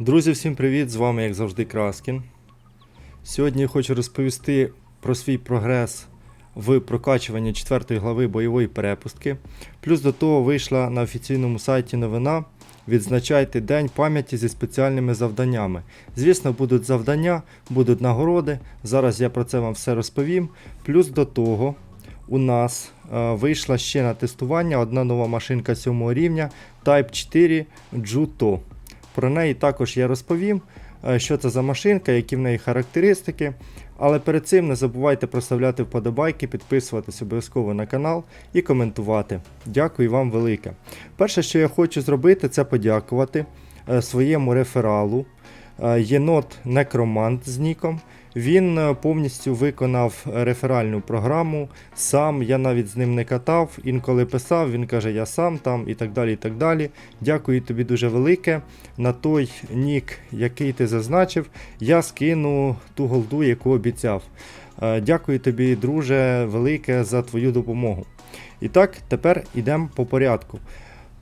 Друзі, всім привіт! З вами, як завжди, Краскін. Сьогодні я хочу розповісти про свій прогрес в прокачуванні 4 глави бойової перепустки. Плюс до того вийшла на офіційному сайті новина. Відзначайте День пам'яті зі спеціальними завданнями. Звісно, будуть завдання, будуть нагороди. Зараз я про це вам все розповім. Плюс до того, у нас е, вийшла ще на тестування одна нова машинка 7 рівня Type 4 Juto. Про неї також я розповім, е, що це за машинка, які в неї характеристики. Але перед цим не забувайте проставляти вподобайки, підписуватись обов'язково на канал і коментувати. Дякую вам велике. Перше, що я хочу зробити, це подякувати е, своєму рефералу. е, Єнот Некромант з ніком. Він е, повністю виконав реферальну програму. Сам я навіть з ним не катав. Інколи писав, він каже, я сам там і так далі. і так далі. Дякую тобі дуже велике. На той нік, який ти зазначив, я скину ту голду, яку обіцяв. Е, Дякую тобі, друже, велике за твою допомогу. І так, тепер йдемо по порядку.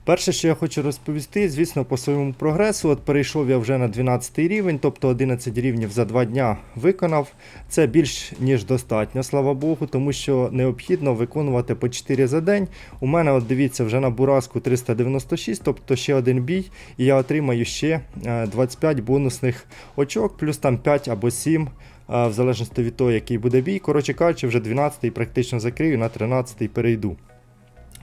Перше, що я хочу розповісти, звісно, по своєму прогресу. От перейшов я вже на 12 рівень, тобто 11 рівнів за 2 дня виконав. Це більш ніж достатньо, слава Богу, тому що необхідно виконувати по 4 за день. У мене, от дивіться, вже на Бураску 396, тобто ще один бій, і я отримаю ще е, 25 бонусних очок, плюс там 5 або 7. е, В залежності від того, який буде бій. Коротше кажучи, вже 12-й практично закрию, на 13-й перейду.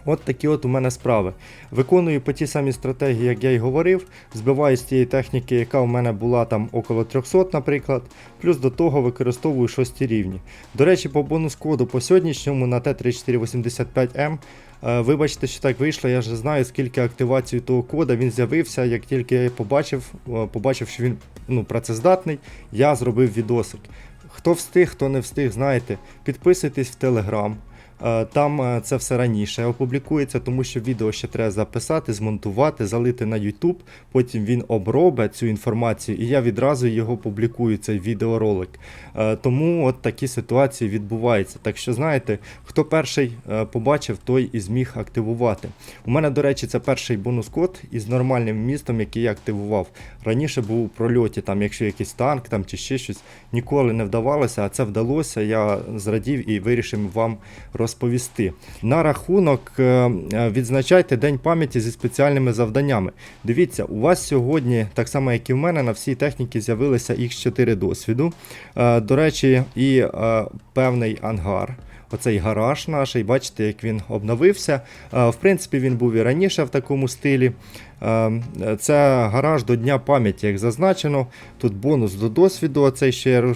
От такі от у мене справи. Виконую по тій самій стратегії, як я й говорив. Збиваю з тієї техніки, яка у мене була там около 300, наприклад. Плюс до того використовую 6 рівні. До речі, по бонус коду по сьогоднішньому на Т3485М. е, Вибачте, що так вийшло, я вже знаю, скільки активації того кода він з'явився. Як тільки я побачив, е, побачив, що він ну, працездатний, я зробив відосик. Хто встиг, хто не встиг, знаєте, підписуйтесь в Телеграм. Е, Там е, це все раніше опублікується, тому що відео ще треба записати, змонтувати, залити на YouTube. Потім він обробить цю інформацію, і я відразу його публікую, цей відеоролик. Е, Тому от такі ситуації відбуваються. Так що, знаєте, хто перший побачив, той і зміг активувати. У мене, до речі, це перший бонус-код із нормальним містом, який я активував. Раніше був у прольоті, там, якщо якийсь танк там, чи ще щось, ніколи не вдавалося, а це вдалося. Я зрадів і вирішив вам розповісти. На рахунок е, е, відзначайте День пам'яті зі спеціальними завданнями. Дивіться, у вас сьогодні, так само як і в мене, на всій техніці з'явилися X4 досвіду. Е, До речі, і певний ангар. Оцей гараж наш, і бачите, як він обновився. В принципі, він був і раніше в такому стилі. Це гараж до Дня пам'яті, як зазначено. Тут бонус до досвіду, оцей ще я е,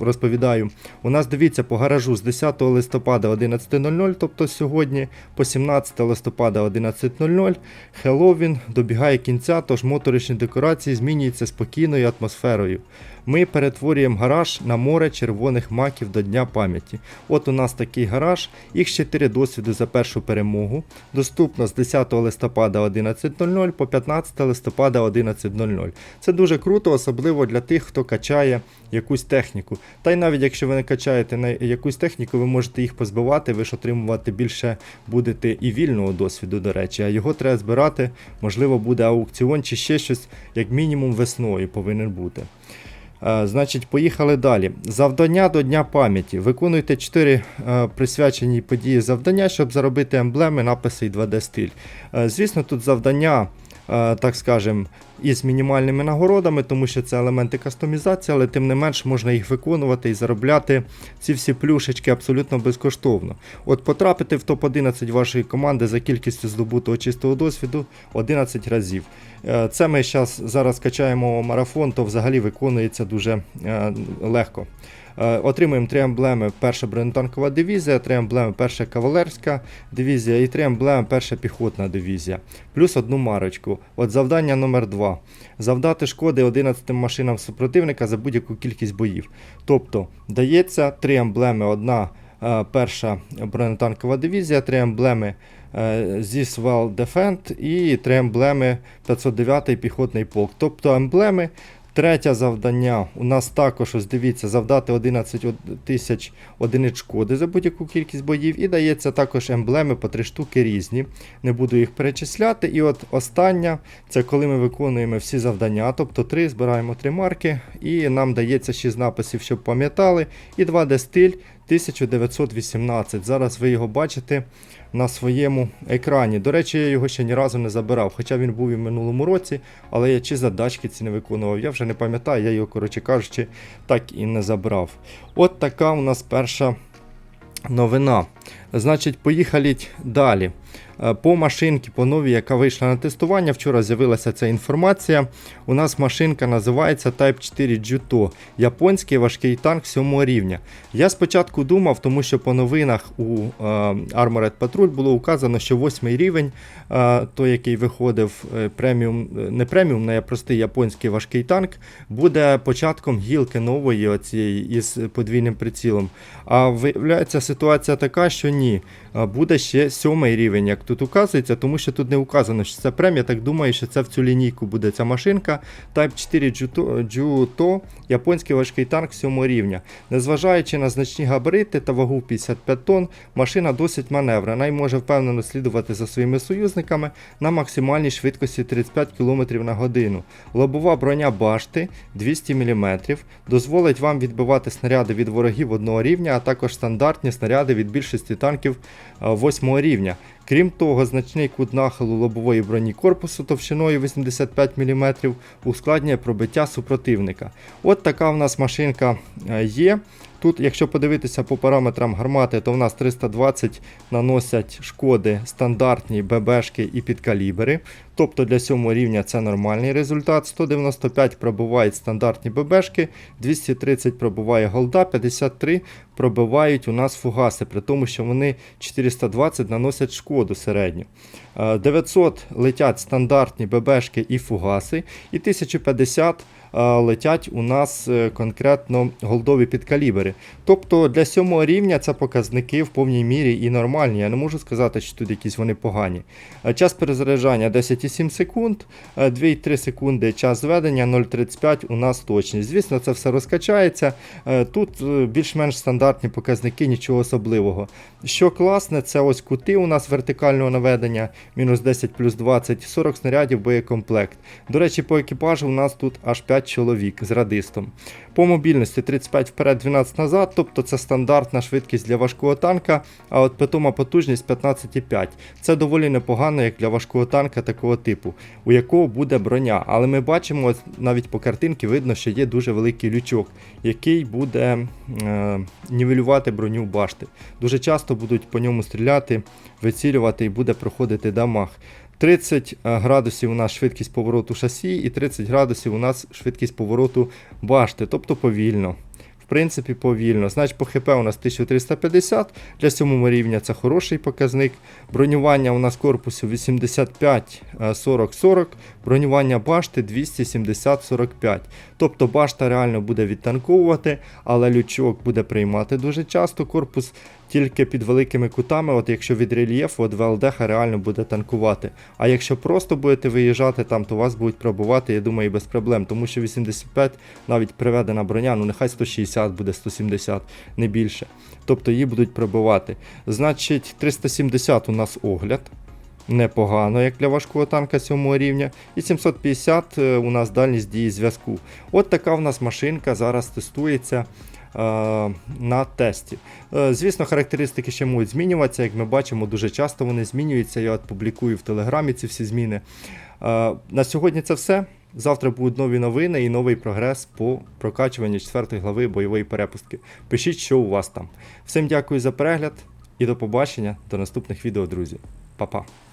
розповідаю. У нас дивіться по гаражу з 10 листопада 11.00, тобто сьогодні, по 17 листопада 11.00. Хеллоуін добігає кінця, тож моторичні декорації змінюються спокійною атмосферою. Ми перетворюємо гараж на море червоних маків до Дня пам'яті. От у нас такий гараж, їх 4 досвіду за першу перемогу. Доступно з 10 листопада 11.00 по 15 листопада 11.00. Це дуже круто, особливо для тих, хто качає якусь техніку. Та й навіть якщо ви не качаєте якусь техніку, ви можете їх позбивати, ви ж отримувати більше будете і вільного досвіду, до речі, а його треба збирати, можливо, буде аукціон чи ще щось, як мінімум весною повинен бути. Е, Значить, поїхали далі. Завдання до Дня пам'яті. Виконуйте 4 е, присвячені події завдання, щоб заробити емблеми, написи і 2D стиль. Е, Звісно, тут завдання, так скажем, із мінімальними нагородами, тому що це елементи кастомізації, але тим не менш можна їх виконувати і заробляти ці всі плюшечки абсолютно безкоштовно. От потрапити в топ-11 вашої команди за кількістю здобутого чистого досвіду 11 разів. Е, Це ми зараз качаємо марафон, то взагалі виконується дуже е, легко. Е, Отримуємо три емблеми перша бронетанкова дивізія, три емблеми перша кавалерська дивізія і три емблеми перша піхотна дивізія. Плюс одну марочку. От завдання номер 2 Завдати шкоди 11 машинам супротивника за будь-яку кількість боїв. Тобто дається три емблеми, одна е, перша бронетанкова дивізія, три емблеми е, This Well Defend і три емблеми 509-й піхотний полк. Тобто емблеми Третє завдання у нас також, ось дивіться, завдати 11 тисяч одиниць шкоди за будь-яку кількість боїв. І дається також емблеми по три штуки різні. Не буду їх перечисляти. І от остання, це коли ми виконуємо всі завдання, тобто три, збираємо три марки, і нам дається 6 написів, щоб пам'ятали. І 2D стиль 1918. Зараз ви його бачите на своєму екрані. До речі, я його ще ні разу не забирав, хоча він був і в минулому році, але я чи задачки ці не виконував. Я вже не пам'ятаю, я його, коротше кажучи, так і не забрав. От така у нас перша новина. Значить, поїхали далі. Е, По машинці, по новій, яка вийшла на тестування, вчора з'явилася ця інформація. У нас машинка називається Type 4 Juto, японський важкий танк 7 рівня. Я спочатку думав, тому що по новинах у е, Armored Patrol було указано, що 8 рівень, е, той, який виходив преміум, не преміум, а простий японський важкий танк, буде початком гілки нової оцієї із подвійним прицілом. А виявляється ситуація така, що ні. А Буде ще сьомий рівень, як тут указується, тому що тут не указано, що це прем. Я так думаю, що це в цю лінійку буде ця машинка. Type 4 Juto, Juto японський важкий танк 7 рівня. Незважаючи на значні габарити та вагу 55 тонн, машина досить маневрена і може впевнено слідувати за своїми союзниками на максимальній швидкості 35 км на годину. Лобова броня башти 200 мм дозволить вам відбивати снаряди від ворогів одного рівня, а також стандартні снаряди від більшості танків 8 рівня. Крім того, значний кут нахилу лобової броні корпусу товщиною 85 мм ускладнює пробиття супротивника. От така в нас машинка е, є. Тут, якщо подивитися по параметрам гармати, то в нас 320 наносять шкоди стандартні ББшки і підкалібери. Тобто для 7 рівня це нормальний результат. 195 пробивають стандартні ББшки, 230 пробиває голда, 53 пробивають у нас фугаси, при тому, що вони 420 наносять шкоду середню. Е, 900 летять стандартні ББшки і фугаси, і 1050 е, летять у нас е, конкретно голдові підкалібери. Тобто для 7 рівня це показники в повній мірі і нормальні. Я не можу сказати, що тут якісь вони погані. Е, Час перезаряджання 10,7 секунд, е, 2,3 секунди час зведення, 0,35 у нас точність. Звісно, це все розкачається. Е, Тут е, більш-менш стандартні показники, нічого особливого. Що класне, це ось кути у нас вертикального наведення, мінус 10 плюс 20, 40 снарядів боєкомплект. До речі, по екіпажу у нас тут аж 5 чоловік з радистом. По мобільності 35 вперед, 12 назад, тобто це стандартна швидкість для важкого танка, а от питома потужність 15,5. Це доволі непогано, як для важкого танка такого типу, у якого буде броня. Але ми бачимо, навіть по картинці видно, що є дуже великий лючок, який буде е, нівелювати броню башти. Дуже часто будуть по ньому стріляти, вицілювати і буде проходити дамаг. 30 градусів у нас швидкість повороту шасі і 30 градусів у нас швидкість повороту башти, тобто повільно. Принципі, повільно. Значить, по ХП у нас 1350, для 7 рівня це хороший показник. Бронювання у нас корпусу 85 е, 40 40, бронювання башти 270 45. Тобто башта реально буде відтанковувати, але лючок буде приймати дуже часто. Корпус тільки під великими кутами, от якщо від рельєфу, от ВЛДХ реально буде танкувати. А якщо просто будете виїжджати там, то вас будуть пробувати, я думаю, без проблем. Тому що 85 навіть приведена броня, ну нехай 160 буде 170, не більше. Тобто її будуть пробивати. Значить, 370 у нас огляд. Непогано, як для важкого танка 7 рівня. І 750 е, у нас дальність дії зв'язку. От така в нас машинка зараз тестується на тесті. Е, звісно, характеристики ще можуть змінюватися. Як ми бачимо, дуже часто вони змінюються. Я публікую в Телеграмі ці всі зміни. Е, на сьогодні це все. Завтра будуть нові новини і новий прогрес по прокачуванню 4 глави бойової перепустки. Пишіть, що у вас там. Всім дякую за перегляд і до побачення до наступних відео, друзі. Па-па.